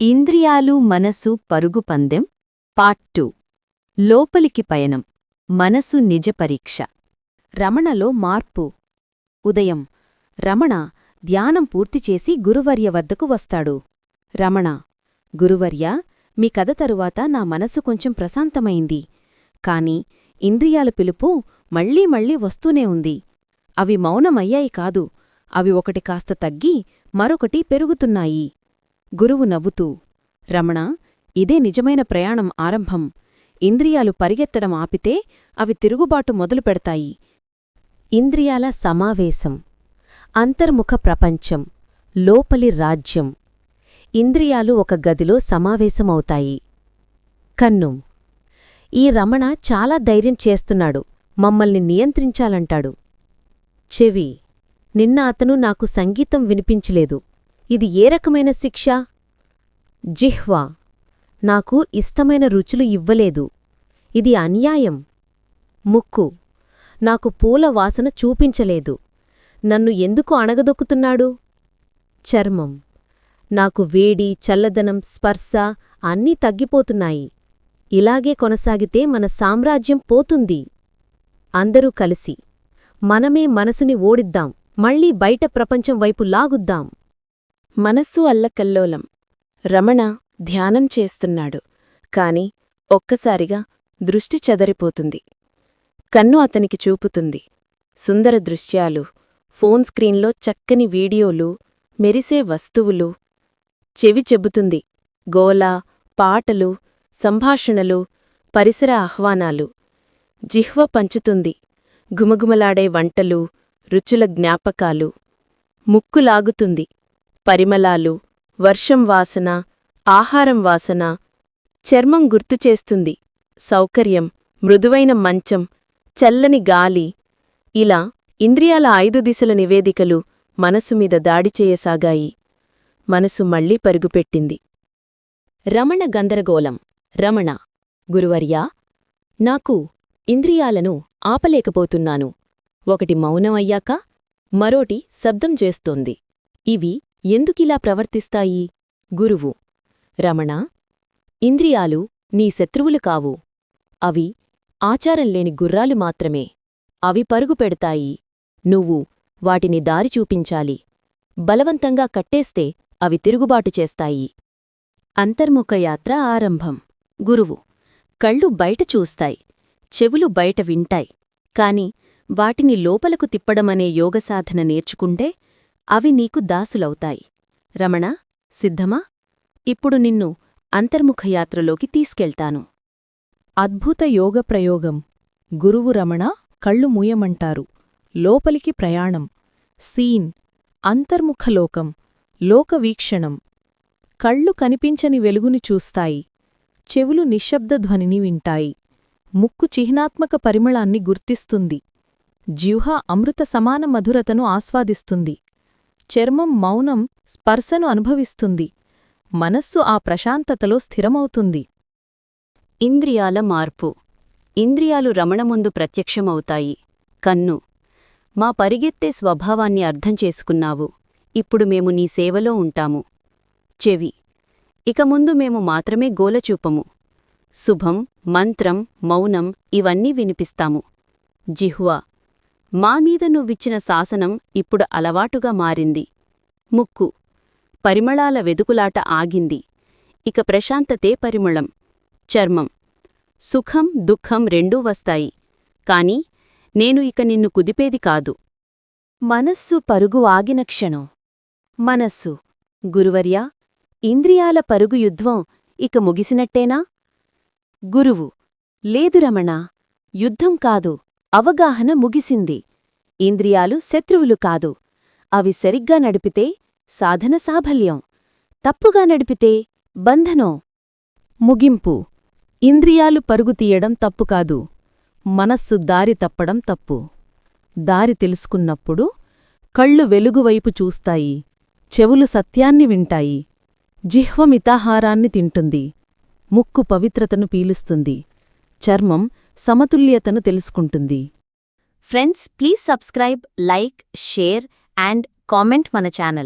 ఇంద్రియాలు మనసు పరుగు పందెం. Part two. లోపలికి పయనం. మనసు నిజ పరీక్ష. రమణలో మార్పు. ఉదయం. రమణ ధ్యానం పూర్తిచేసి గురువర్య వద్దకు వస్తాడు. రమణ. గురువర్య మీ కథ తరువాత నా మనసు కొంచెం ప్రశాంతమైంది. కాని ఇంద్రియాల పిలుపు మళ్ళీ మళ్ళీ వస్తూనే ఉంది. అవి మౌనమయ్యాయి కాదు. అవి ఒకటి కాస్త తగ్గి మరొకటి పెరుగుతున్నాయి. గురువు నవ్వుతూ రమణ ఇదే నిజమైన ప్రయాణం ఆరంభం. ఇంద్రియాలు పరిగెత్తడం ఆపితే అవి తిరుగుబాటు మొదలు పెడతాయి. ఇంద్రియాల సమావేశం. అంతర్ముఖ ప్రపంచం. లోపలి రాజ్యం. ఇంద్రియాలు ఒక గదిలో సమావేశమవుతాయి. కన్ను. ఈ రమణ చాలా ధైర్యం చేస్తున్నాడు. మమ్మల్ని నియంత్రించాలంటాడు. చెవి. నిన్న అతను నాకు సంగీతం వినిపించలేదు. ఇది ఏ రకమైన శిక్ష? జిహ్వా. నాకు ఇష్టమైన రుచులు ఇవ్వలేదు. ఇది అన్యాయం. ముక్కు. నాకు పూల వాసన చూపించలేదు. నన్ను ఎందుకు అణగదొక్కుతున్నాడు? చర్మం. నాకు వేడి చల్లదనం స్పర్శ అన్నీ తగ్గిపోతున్నాయి. ఇలాగే కొనసాగితే మన సామ్రాజ్యం పోతుంది. అందరూ కలిసి. మనమే మనసుని ఓడిద్దాం. మళ్ళీ బయట ప్రపంచం వైపు లాగుద్దాం. మనస్సు అల్లకల్లోలం. రమణ ధ్యానం చేస్తున్నాడు. కాని ఒక్కసారిగా దృష్టి చెదరిపోతుంది. కన్ను అతనికి చూపుతుంది. సుందర దృశ్యాలు ఫోన్ స్క్రీన్లో చక్కని వీడియోలు మెరిసే వస్తువులు. చెవి చెబుతుంది. గోల పాటలు సంభాషణలు పరిసర ఆహ్వానాలు. జిహ్వ పంచుతుంది. గుమగుమలాడే వంటలు రుచుల జ్ఞాపకాలు. ముక్కు లాగుతుంది. పరిమళాలు వర్షం వాసన ఆహారం వాసన చర్మం గుర్తుచేస్తుంది సౌకర్యం మృదువైన మంచం చల్లని గాలి. ఇలా ఇంద్రియాల ఐదు దిశల నివేదికలు మనసు మీద దాడి చేయసాగాయి. మనసు మళ్ళీ పరుగుపెట్టింది. రమణ గందరగోళం. రమణ గురువర్యా నాకు ఇంద్రియాలను ఆపలేకపోతున్నాను. ఒకటి మౌనమయ్యాక మరోటి శబ్దం చేస్తోంది. ఇవి ఎందుకిలా ప్రవర్తిస్తాయి? గురువు. రమణ. ఇంద్రియాలు నీ శత్రువులు కావు. అవి ఆచారంలేని గుర్రాలు మాత్రమే. అవి పరుగు పెడతాయి. నువ్వు వాటిని దారి చూపించాలి. బలవంతంగా కట్టేస్తే అవి తిరుగుబాటు చేస్తాయి. అంతర్ముఖ యాత్ర ఆరంభం. గురువు. కళ్ళు బయట చూస్తాయి. చెవులు బయట వింటాయి. కాని వాటిని లోపలకు తిప్పడమనే యోగసాధన నేర్చుకుంటే అవి నీకు దాసులవుతాయి. రమణ సిద్ధమా? ఇప్పుడు నిన్ను అంతర్ముఖయాత్రలోకి తీసుకెళ్తాను. అద్భుత యోగ ప్రయోగం. గురువు రమణ కళ్ళు మూయమంటారు. లోపలికి ప్రయాణం. సీన్. అంతర్ముఖలోకం లోకవీక్షణం కళ్ళు కనిపించని వెలుగుని చూస్తాయి. చెవులు నిశ్శబ్ద ధ్వనిని వింటాయి. ముక్కు చిహ్నాత్మక పరిమళాన్ని గుర్తిస్తుంది. జిహ్వ అమృత సమాన మధురతను ఆస్వాదిస్తుంది. చర్మం మౌనం స్పర్శను అనుభవిస్తుంది. మనస్సు ఆ ప్రశాంతతలో స్థిరమవుతుంది. ఇంద్రియాల మార్పు. ఇంద్రియాలు రమణ ముందు ప్రత్యక్షమవుతాయి. కన్ను. మా పరిగెత్తే స్వభావాన్ని అర్థం చేసుకున్నావు. ఇప్పుడు మేము నీ సేవలో ఉంటాము. చెవి. ఇక ముందు మేము మాత్రమే గోలచూపము. శుభం మంత్రం మౌనం ఇవన్నీ వినిపిస్తాము. జిహ్వా. మామీద నువ్విచ్చిన శాసనం ఇప్పుడు అలవాటుగా మారింది. ముక్కు. పరిమళాల వెదుకులాట ఆగింది. ఇక ప్రశాంతతే పరిమళం. చర్మం. సుఖం దుఃఖం రెండూ వస్తాయి. కాని నేను ఇక నిన్ను కుదిపేది కాదు. మనస్సు పరుగు ఆగిన క్షణం. మనస్సు. గురువర్యా ఇంద్రియాల పరుగు యుద్ధం ఇక ముగిసినట్టేనా? గురువు. లేదు రమణ యుద్ధం కాదు. అవగాహన ముగిసింది. ఇంద్రియాలు శత్రువులు కాదు. అవి సరిగ్గా నడిపితే సాధన సాఫల్యం. తప్పుగా నడిపితే బంధనం. ముగింపు. ఇంద్రియాలు పరుగు తీయడం తప్పు కాదు. మనస్సు దారి తప్పడం తప్పు. దారి తెలుసుకున్నప్పుడు కళ్ళు వెలుగువైపు చూస్తాయి. చెవులు సత్యాన్ని వింటాయి. జిహ్వ మితాహారాన్ని తింటుంది. ముక్కు పవిత్రతను పీలుస్తుంది. చర్మం సమతుల్యతను తెలుసుకుంటుంది. Friends please subscribe like share and comment మన ఛానల్